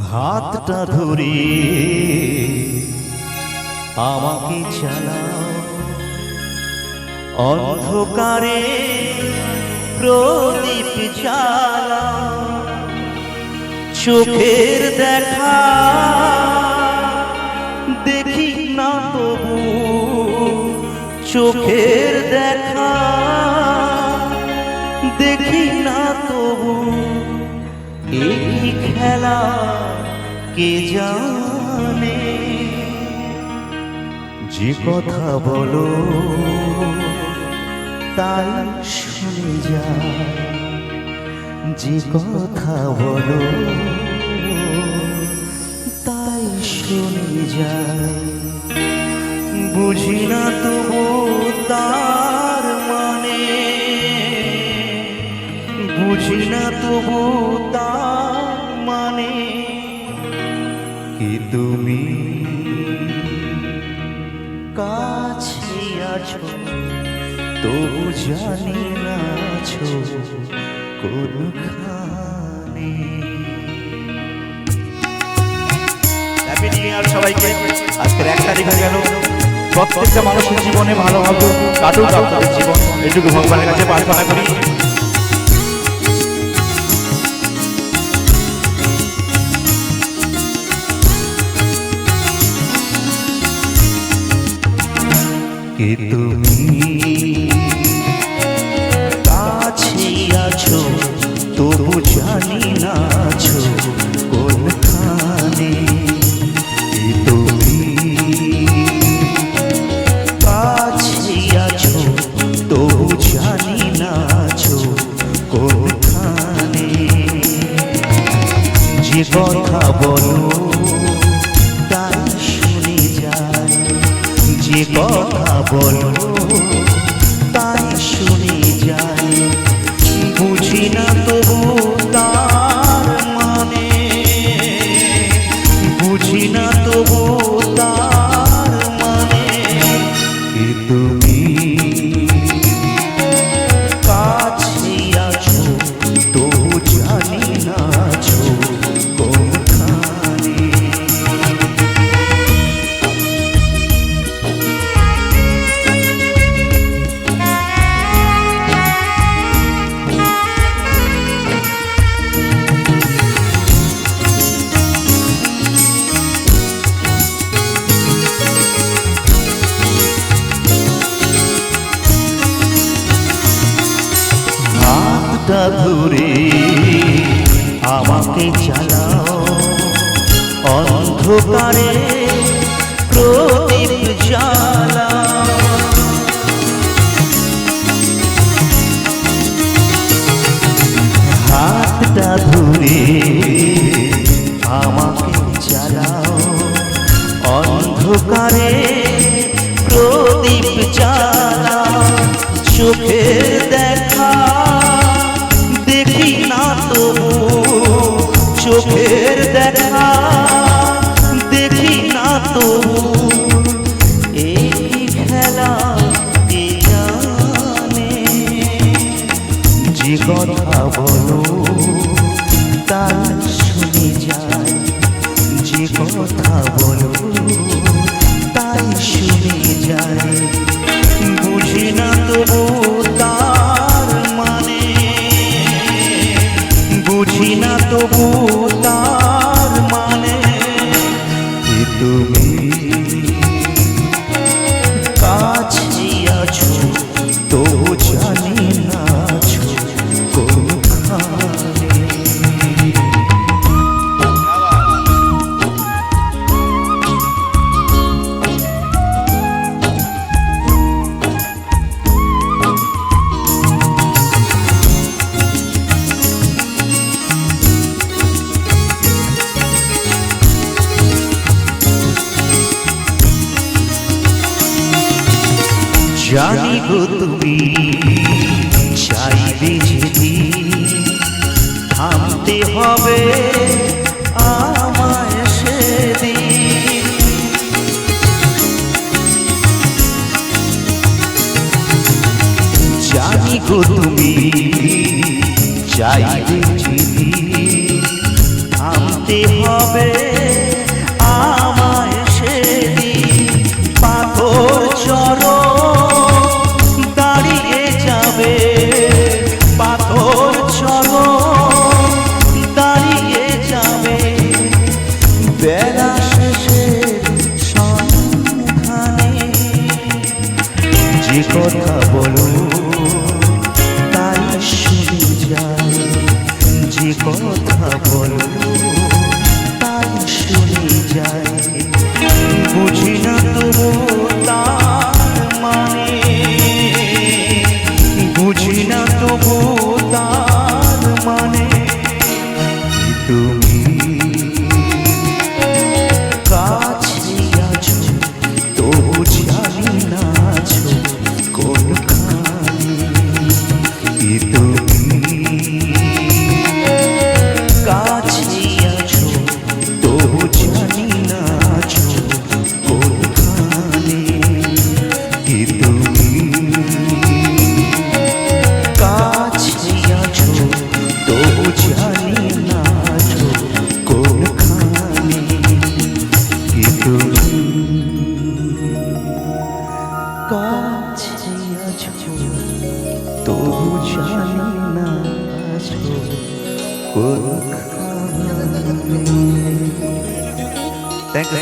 হাতটা ধরে আমাকে চালাও। অন্ধকারে প্রদীপ জ্বালাও। চোখের দেখা দেখি না তবু। চোখের দেখা দেখি না তবু। এই খেলা কে জানে? যে কথা বলো, তাই শুনে যায়। যে কথা বলো, তাই শুনে যায়। বুঝি না তবু তার মানে। বুঝি না তবু কি তুমি? কাছে আছো তবু জানি না আছো কোনখানে। হ্যাপি নিউ ইয়ার সবাইকে। আজকের এক তারিখ হয়ে গেল। প্রত্যেকটা মানুষের জীবনে ভালোভাবে কাটুক আপনাদের জীবন এটুকু ভগবানের কাছে প্রার্থনা করি। কথা বলো। হাতটা ধরে আমাকে চালাও অন্ধকারে প্রদীপ জ্বালাও। হাতটা ধরে আমাকে চালাও অন্ধকারে কথা বলো তাই শুনে যায় যে কথা বলো। তাই শুনে যায় বুঝি না তবু জানি গো তুমি চাইবে যদি থামতে হবে আমায় সেদিন। জানি গো তুমি চাইবে যদি থামতে হবে যে কথা বলো। তাই শুনে যায় যে কথা বলো। তাই শুনে যায় বুঝি না তবু তার মানে। বুঝি না তবু তার মানে। তুমি কাছে আছো তবু জানি না আছো কোনখানে থ্যাংক ইউ